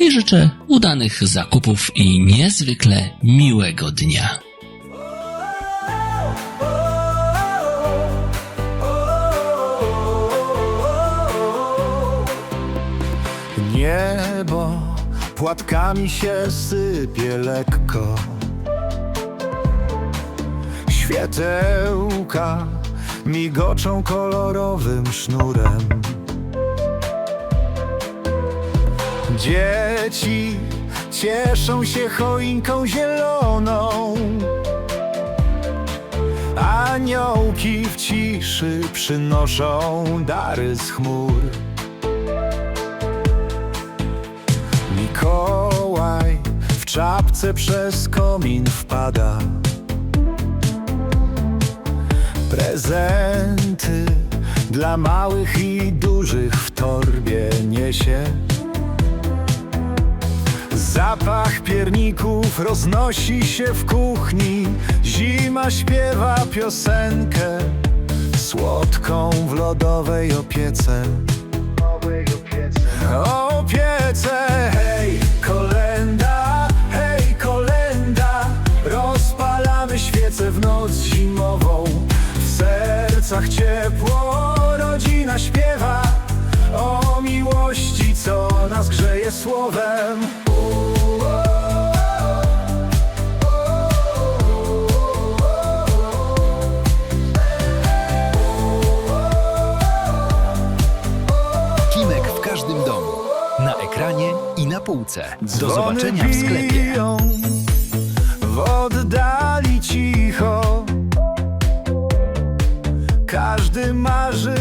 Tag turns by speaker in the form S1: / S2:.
S1: i życzę udanych zakupów i niezwykle miłego dnia.
S2: Niebo płatkami się sypie lekko Świetełka migoczą kolorowym sznurem Dzieci cieszą się choinką zieloną. Aniołki w ciszy przynoszą dary z chmur. Mikołaj w czapce przez komin wpada. Prezenty dla małych i dużych Zapach pierników roznosi się w kuchni. Zima śpiewa piosenkę Słodką w lodowej opiece. Opiece, hej, kolenda, hej, kolenda. Rozpalamy świece w noc zimową. W sercach ciepło, rodzina śpiewa. O miłości, co nas grzeje słowem
S3: półce. Do zobaczenia w sklepie.
S2: W oddali cicho Każdy marzy